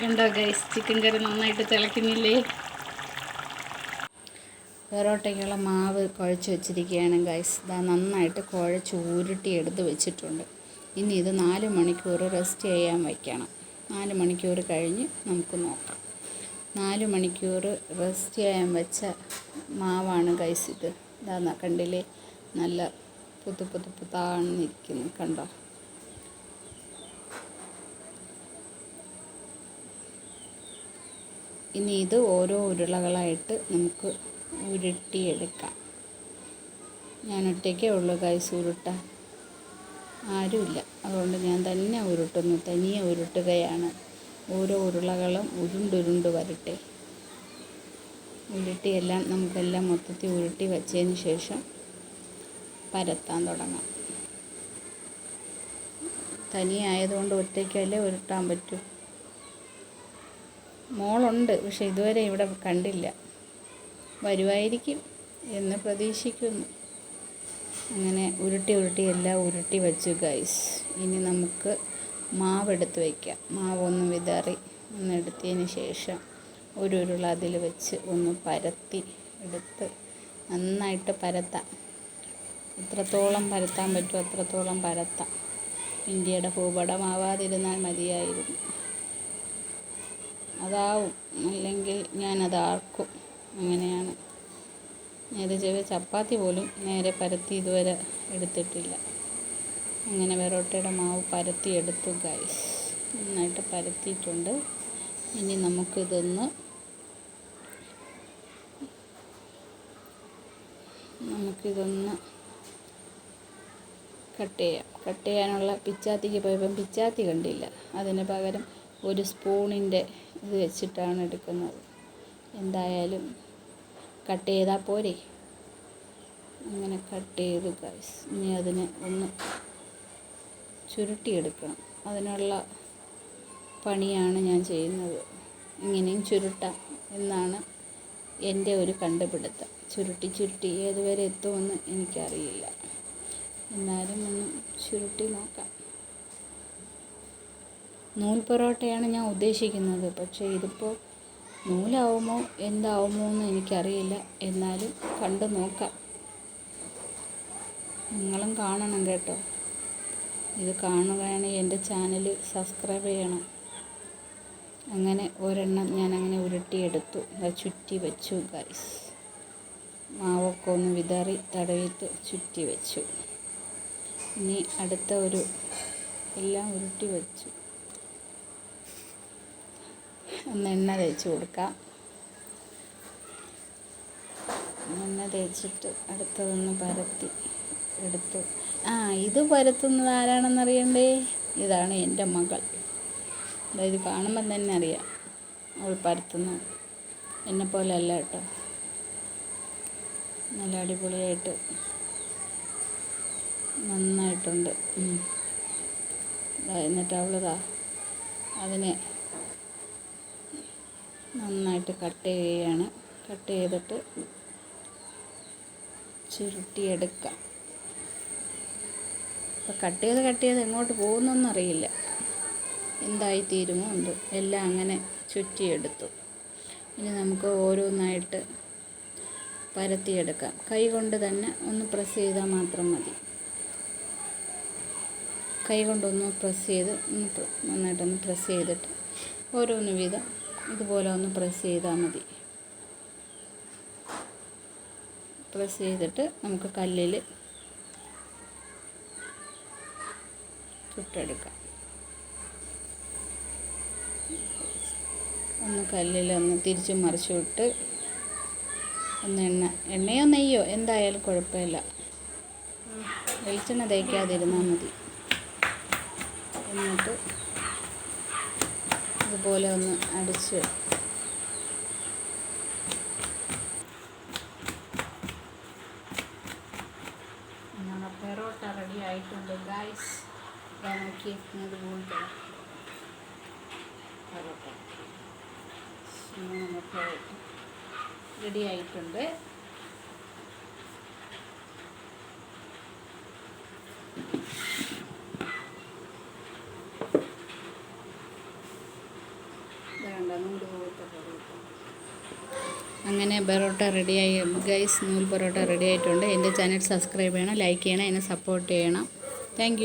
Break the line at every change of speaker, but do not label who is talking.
കണ്ടോ guys chicken കറി നന്നായിട്ട് തിളയ്ക്കുന്നില്ലേ? പൊറോട്ടയ്ക്കുള്ള മാവ് കുഴച്ച് വെച്ചിരിക്കുകയാണ് ഗൈസ് ഇതാ നന്നായിട്ട് കുഴച്ച് ഉരുട്ടി എടുത്ത് വെച്ചിട്ടുണ്ട്. ഇനി ഇത് നാല് മണിക്കൂർ റെസ്റ്റ് ചെയ്യാൻ വയ്ക്കണം നാല് മണിക്കൂർ കഴിഞ്ഞ് നമുക്ക് നോക്കാം. നാല് മണിക്കൂർ റെസ്റ്റ് ചെയ്യാൻ വെച്ച മാവാണ് ഗൈസ് ഇത്. ഇതാ കണ്ടില്ലേ? നല്ല പുത്തു പുത്തു പുത്താണെന്നിരിക്കുന്നു കണ്ടോ? ഇനി ഇത് ഓരോ ഉരുളകളായിട്ട് നമുക്ക് ഉരുട്ടിയെടുക്കാം. ഞാൻ ഒറ്റയ്ക്കേ ഉള്ളൂ കൈസ് ഉരുട്ടാൻ. ആരുമില്ല. അതുകൊണ്ട് ഞാൻ തന്നെ ഉരുട്ടുന്നു. തനിയെ ഉരുട്ടുകയാണ്. ഓരോ ഉരുളകളും ഉരുണ്ടുരുണ്ട് വരട്ടെ. ഉരുട്ടിയെല്ലാം നമുക്കെല്ലാം മൊത്തത്തിൽ ഉരുട്ടി വച്ചതിന് ശേഷം പരത്താൻ തുടങ്ങാം. തനിയായതുകൊണ്ട് ഒറ്റയ്ക്കല്ലേ ഉരുട്ടാൻ പറ്റൂ. മോളുണ്ട് പക്ഷെ ഇതുവരെ ഇവിടെ കണ്ടില്ല. വരുമായിരിക്കും എന്ന് പ്രതീക്ഷിക്കുന്നു. അങ്ങനെ ഉരുട്ടി ഉരുട്ടി എല്ലാം ഉരുട്ടി വെച്ചു ഗൈസ് ഇനി നമുക്ക് മാവെടുത്ത് വയ്ക്കാം മാവൊന്ന് വിതറി ഒന്ന് എടുത്തതിന് ശേഷം ഒരു ഉരുള അതിൽ വെച്ച് ഒന്ന് പരത്തി എടുത്ത് നന്നായിട്ട് പരത്താം. എത്രത്തോളം പരത്താൻ പറ്റുമോ? അത്രത്തോളം പരത്താം. ഇന്ത്യയുടെ ഭൂപടമാവാതിരുന്നാൽ മതിയായിരുന്നു. അതാവും. അല്ലെങ്കിൽ ഞാനതാക്കും. അങ്ങനെയാണ്. നേരെ ചെറിയ ചപ്പാത്തി പോലും നേരെ പരത്തി ഇതുവരെ എടുത്തിട്ടില്ല. അങ്ങനെ വെറോട്ടയുടെ മാവ് പരത്തി എടുത്തു ഗൈസ് നന്നായിട്ട് പരത്തിയിട്ടുണ്ട്. ഇനി നമുക്കിതൊന്ന് നമുക്കിതൊന്ന് കട്ട് ചെയ്യാം. കട്ട് ചെയ്യാനുള്ള പിച്ചാത്തിക്ക് പോയപ്പം പിച്ചാത്തി കണ്ടില്ല. അതിന് പകരം ഒരു സ്പൂണിന്റെ ഇത് വെച്ചിട്ടാണ് എടുക്കുന്നത്. എന്തായാലും കട്ട് ചെയ്താൽ പോരെ? അങ്ങനെ കട്ട് ചെയ്ത് ഗൈസ് ഇനി അതിനെ ഒന്ന് ചുരുട്ടിയെടുക്കണം. അതിനുള്ള പണിയാണ് ഞാൻ ചെയ്യുന്നത്. ഇങ്ങനെയും ചുരുട്ടാം എന്നാണ് എന്റെ ഒരു കണ്ടുപിടുത്തം. ചുരുട്ടി ചുരുട്ടി ഏതുവരെ എത്തുമെന്ന് എനിക്കറിയില്ല. എന്നാലും ഒന്ന് ചുരുട്ടി നോക്കാം. നൂൽ പൊറോട്ടയാണ് ഞാൻ ഉദ്ദേശിക്കുന്നത്. പക്ഷേ ഇതിപ്പോൾ നൂലാവുമോ എന്താവുമോ എന്ന് എനിക്കറിയില്ല. എന്നാലും കണ്ടു നോക്കാം. നിങ്ങളും കാണണം കേട്ടോ. ഇത് കാണുകയാണെങ്കിൽ എന്റെ ചാനൽ സബ്സ്ക്രൈബ് ചെയ്യണം. അങ്ങനെ ഒരെണ്ണം ഞാൻ അങ്ങനെ ഉരുട്ടിയെടുത്തു ചുറ്റി വെച്ചു ഗൈസ്. മാവൊക്കെ ഒന്ന് വിതറി തടവിട്ട് ചുറ്റി വെച്ചു. ഇനി അടുത്ത ഒരു എല്ലാം ഉരുട്ടി വെച്ചു. ഒന്ന് എണ്ണ തേച്ച് കൊടുക്കാം. എണ്ണ തേച്ചിട്ട് അടുത്തതൊന്ന് പരത്തി എടുത്തു. ആ ഇത് പരത്തുന്നത് ആരാണെന്നറിയണ്ടേ? ഇതാണ് എന്റെ മകൾ. അതായത് കാണുമ്പം തന്നെ അറിയാം അവൾ പരത്തുന്നു എന്നെ പോലെ അല്ല കേട്ടോ. നല്ല അടിപൊളിയായിട്ട് നന്നായിട്ടുണ്ട്. എന്നിട്ട് അവളിതാ അതിനെ നന്നായിട്ട് കട്ട് ചെയ്യുകയാണ്. കട്ട് ചെയ്തിട്ട് ചുരുട്ടിയെടുക്കാം. അപ്പോൾ കട്ട് ചെയ്ത് കട്ട് ചെയ്ത് എങ്ങോട്ട് പോകുന്നൊന്നും അറിയില്ല. എന്തായി തീരുമോ എന്തോ. എല്ലാം അങ്ങനെ ചുറ്റിയെടുത്തു. ഇനി നമുക്ക് ഓരോന്നായിട്ട് പരത്തിയെടുക്കാം. കൈ കൊണ്ട് തന്നെ ഒന്ന് പ്രസ് ചെയ്താൽ മാത്രം മതി. കൈ കൊണ്ടൊന്ന് പ്രസ് ചെയ്ത് ഒന്ന് നന്നായിട്ടൊന്ന് പ്രസ് ചെയ്തിട്ട് ഓരോന്ന് വീതം ഇതുപോലെ ഒന്ന് പ്രസ് ചെയ്താൽ മതി. പ്രസ് ചെയ്തിട്ട് നമുക്ക് കല്ലിൽ ചുട്ടെടുക്കാം. ഒന്ന് കല്ലിൽ ഒന്ന് തിരിച്ചും മറിച്ചു വിട്ട് ഒന്ന് എണ്ണ എണ്ണയോ നെയ്യോ എന്തായാലും കുഴപ്പമില്ല. വെളിച്ചെണ്ണ തേക്കാതിരുന്നാൽ മതി. എന്നിട്ട് ഇതുപോലെ ഒന്ന് അടിച്ച്. നമ്മുടെ പെറോട്ട റെഡി ആയിട്ടുണ്ട് ഗായ്സ് നോക്കി ഇതുപോലത്തെ പെറോട്ട. റെഡി ആയിട്ടുണ്ട്
നൂൽ പോലത്തെ പൊറോട്ട
അങ്ങനെ പൊറോട്ട റെഡിയായി ഗൈസ് നൂൽ പൊറോട്ട റെഡി ആയിട്ടുണ്ട്. എന്റെ ചാനൽ സബ്സ്ക്രൈബ് ചെയ്യണം ലൈക്ക് ചെയ്യണം എന്നെ സപ്പോർട്ട് ചെയ്യണം. താങ്ക്